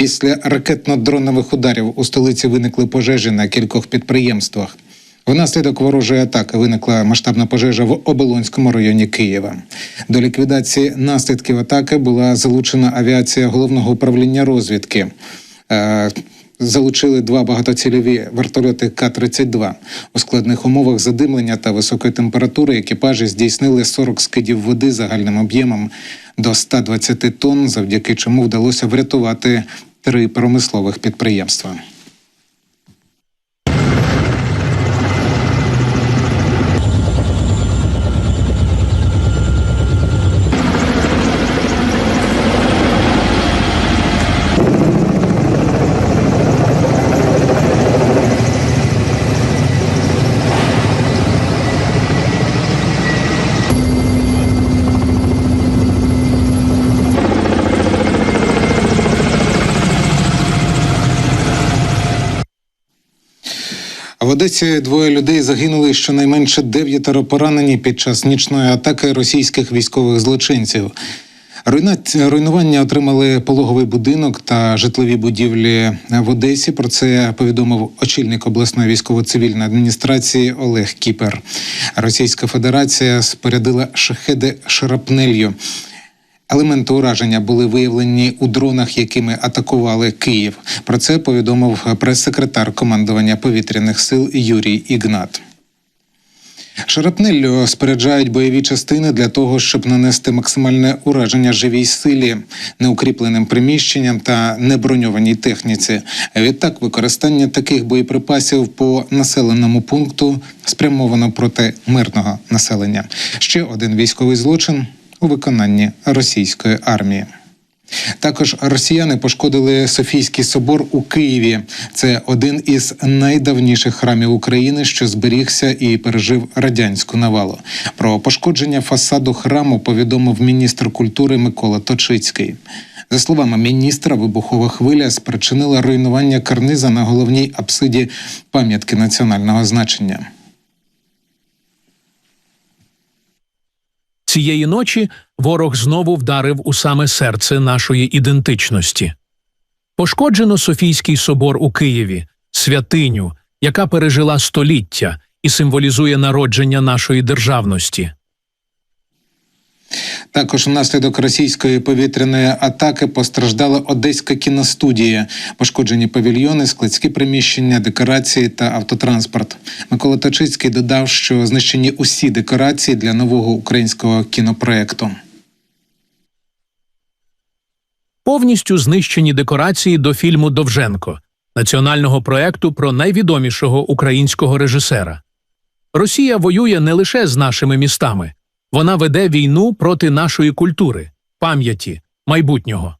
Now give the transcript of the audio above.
Після ракетно-дронових ударів у столиці виникли пожежі на кількох підприємствах. Внаслідок ворожої атаки виникла масштабна пожежа в Оболонському районі Києва. До ліквідації наслідків атаки була залучена авіація головного управління розвідки. Е, Залучили два багатоцільові вертольоти К-32. У складних умовах задимлення та високої температури екіпажі здійснили 40 скидів води загальним об'ємом до 120 тонн, завдяки чому вдалося врятувати три промислових підприємства. В Одесі двоє людей загинули, щонайменше дев'ятеро поранені під час нічної атаки російських військових злочинців. Руйнування отримали пологовий будинок та житлові будівлі в Одесі. Про це повідомив очільник обласної військово-цивільної адміністрації Олег Кіпер. Російська Федерація спорядила шахеди шрапнелью. Елементи ураження були виявлені у дронах, якими атакували Київ. Про це повідомив прес-секретар командування повітряних сил Юрій Ігнат. Шарапнеллю споряджають бойові частини для того, щоб нанести максимальне ураження живій силі, неукріпленим приміщенням та неброньованій техніці. Відтак, використання таких боєприпасів по населеному пункту спрямовано проти мирного населення. Ще один військовий злочин у виконанні російської армії. Також росіяни пошкодили Софійський собор у Києві. Це один із найдавніших храмів України, що зберігся і пережив радянську навалу. Про пошкодження фасаду храму повідомив міністр культури Микола Точицький. За словами міністра, вибухова хвиля спричинила руйнування карниза на головній апсиді пам'ятки національного значення. Цієї ночі ворог знову вдарив у саме серце нашої ідентичності. Пошкоджено Софійський собор у Києві, святиню, яка пережила століття і символізує народження нашої державності. Також внаслідок російської повітряної атаки постраждала одеська кіностудія, пошкоджені павільйони, складські приміщення, декорації та автотранспорт. Микола Точицький додав, що знищені усі декорації для нового українського кінопроекту. Повністю знищені декорації до фільму Довженко, національного проекту про найвідомішого українського режисера. Росія воює не лише з нашими містами, вона веде війну проти нашої культури, пам'яті, майбутнього.